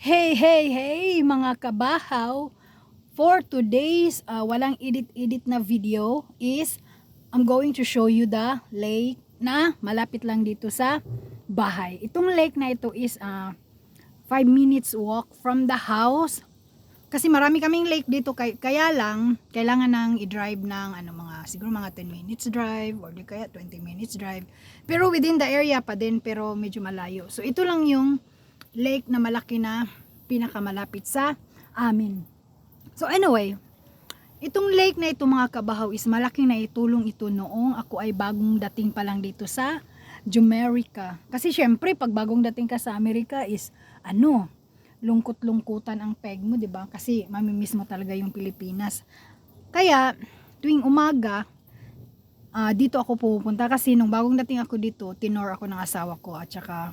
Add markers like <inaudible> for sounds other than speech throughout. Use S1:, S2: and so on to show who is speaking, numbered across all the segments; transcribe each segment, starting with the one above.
S1: Hey, hey, hey mga kabahaw! For today's uh, walang edit-edit na video is I'm going to show you the lake na malapit lang dito sa bahay. Itong lake na ito is 5 minutes walk from the house. Kasi marami kaming lake dito kay- kaya lang kailangan nang i-drive ng ano mga siguro mga 10 minutes drive or di kaya 20 minutes drive. Pero within the area pa din pero medyo malayo. So ito lang yung lake na malaki na pinakamalapit sa amin. So anyway, itong lake na ito mga kabahaw is malaking na itulong ito noong ako ay bagong dating pa lang dito sa Jumerica. Kasi syempre pag bagong dating ka sa Amerika is ano, lungkot-lungkutan ang peg mo, 'di ba? Kasi mamimiss mo talaga yung Pilipinas. Kaya tuwing umaga, ah, dito ako pupunta kasi nung bagong dating ako dito, tinor ako ng asawa ko at saka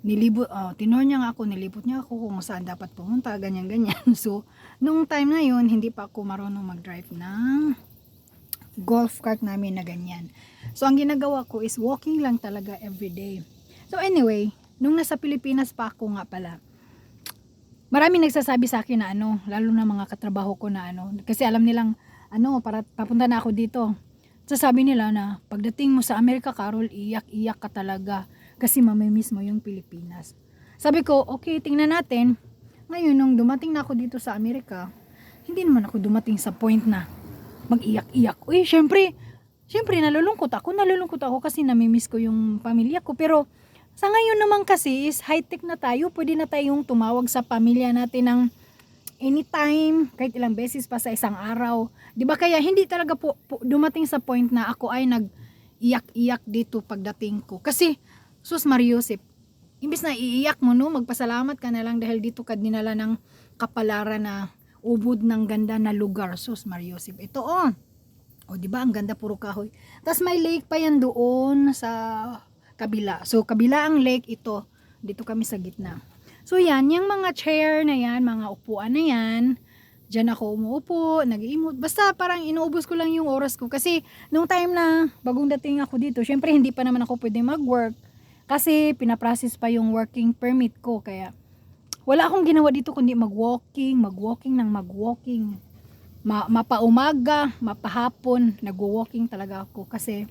S1: nilibot, oh, tinor niya nga ako, nilibot niya ako kung saan dapat pumunta, ganyan-ganyan. <laughs> So, nung time na yun, hindi pa ako marunong mag-drive ng golf cart namin na ganyan. So, ang ginagawa ko is walking lang talaga everyday. So, anyway, nung nasa Pilipinas pa ako nga pala, marami nagsasabi sa akin na ano, lalo na mga katrabaho ko na ano, kasi alam nilang, ano, para papunta na ako dito. Sasabi nila na, pagdating mo sa Amerika, Carol, iyak-iyak ka talaga kasi mamimiss mo yung Pilipinas. Sabi ko, okay, tingnan natin. Ngayon, nung dumating na ako dito sa Amerika, hindi naman ako dumating sa point na mag-iyak-iyak. Uy, syempre, syempre nalulungkot ako. Nalulungkot ako kasi namimiss ko yung pamilya ko. Pero sa ngayon naman kasi is high-tech na tayo. Pwede na tayong tumawag sa pamilya natin ng anytime, kahit ilang beses pa sa isang araw. 'Di ba kaya hindi talaga po, po dumating sa point na ako ay nag-iyak-iyak dito pagdating ko. Kasi, sus Mariosip, imbis na iiyak mo no, magpasalamat ka na lang dahil dito ka dinala ng kapalaran na ubod ng ganda na lugar. Sus Mariosip, ito oh. O, di ba? Ang ganda puro kahoy. Tapos may lake pa yan doon sa kabila. So, kabila ang lake ito. Dito kami sa gitna. So, yan. Yung mga chair na yan, mga upuan na yan, Diyan ako umuupo, nag-iimot. Basta parang inuubos ko lang yung oras ko. Kasi, nung time na bagong dating ako dito, syempre hindi pa naman ako pwede mag-work. Kasi, pinaprocess pa yung working permit ko. Kaya, wala akong ginawa dito kundi mag-walking, mag-walking ng mag-walking ma mapaumaga, mapahapon, nagwo-walking talaga ako kasi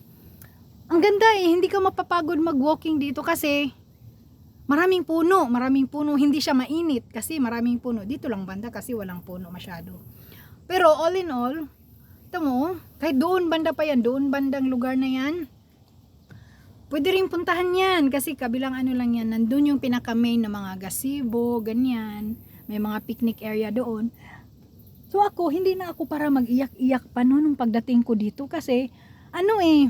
S1: ang ganda eh, hindi ka mapapagod mag-walking dito kasi maraming puno, maraming puno, hindi siya mainit kasi maraming puno. Dito lang banda kasi walang puno masyado. Pero all in all, ito mo, kahit doon banda pa yan, doon bandang lugar na yan, pwede rin puntahan yan kasi kabilang ano lang yan, nandun yung pinaka main na mga gazebo, ganyan, may mga picnic area doon. So ako, hindi na ako para mag-iyak-iyak pa noon nung pagdating ko dito kasi ano eh,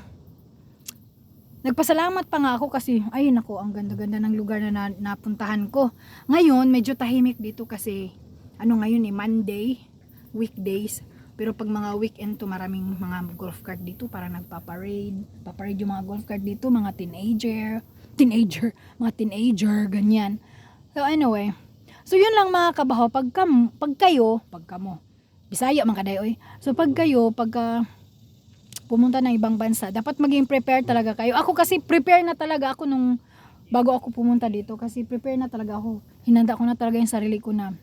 S1: nagpasalamat pa nga ako kasi ay nako ang ganda-ganda ng lugar na napuntahan ko. Ngayon, medyo tahimik dito kasi ano ngayon eh, Monday, weekdays. Pero pag mga weekend to maraming mga golf cart dito para nagpa-parade. Paparade yung mga golf cart dito, mga teenager, teenager, mga teenager, ganyan. So anyway, so yun lang mga kabaho, pag, kam, pag kayo, pag kamo, Bisaya man kaday oy. So pag kayo, pagka pumunta ng ibang bansa, dapat maging prepare talaga kayo. Ako kasi prepare na talaga ako nung bago ako pumunta dito kasi prepare na talaga ako. Hinanda ko na talaga yung sarili ko na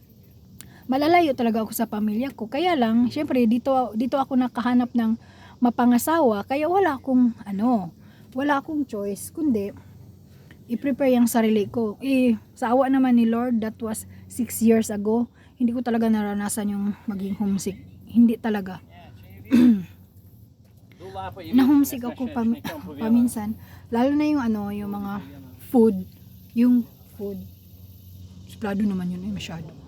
S1: malalayo talaga ako sa pamilya ko. Kaya lang, syempre dito dito ako nakahanap ng mapangasawa, kaya wala akong ano, wala akong choice kundi i-prepare yung sarili ko. Eh, sa awa naman ni Lord, that was 6 years ago. Hindi ko talaga naranasan yung maging homesick. Hindi talaga. <clears throat> Na-homesick ako pam- paminsan. Lalo na yung ano, yung mga food. Yung food. Suplado naman yun eh, masyado.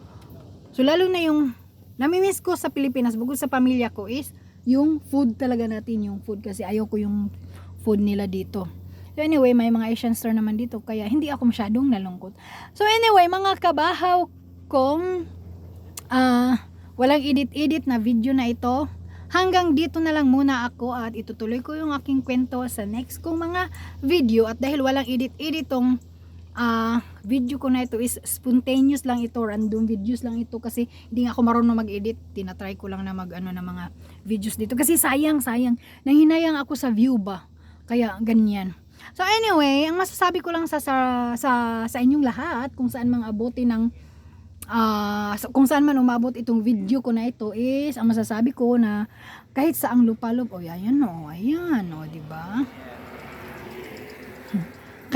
S1: So, lalo na yung namimiss ko sa Pilipinas, bukod sa pamilya ko is yung food talaga natin, yung food. Kasi ayaw ko yung food nila dito. So anyway, may mga Asian store naman dito kaya hindi ako masyadong nalungkot. So anyway, mga kabahaw kong ah walang edit-edit na video na ito. Hanggang dito na lang muna ako at itutuloy ko yung aking kwento sa next kong mga video at dahil walang edit-edit tong ah video ko na ito is spontaneous lang ito, random videos lang ito kasi hindi nga ako marunong mag-edit. Tinatry ko lang na mag ano ng mga videos dito kasi sayang, sayang. Nanghinayang ako sa view ba. Kaya ganyan. So anyway, ang masasabi ko lang sa sa sa, sa inyong lahat kung saan mga abuti ng sa- kung saan man umabot itong video ko na ito is ang masasabi ko na kahit sa ang lupalop o ayan o ayan o di ba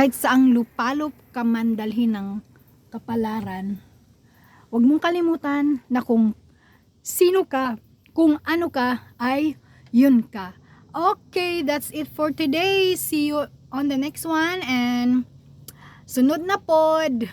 S1: kahit sa ang lupalop ka man ng kapalaran huwag mong kalimutan na kung sino ka kung ano ka ay yun ka. Okay that's it for today. See you on the next one and sunod na pod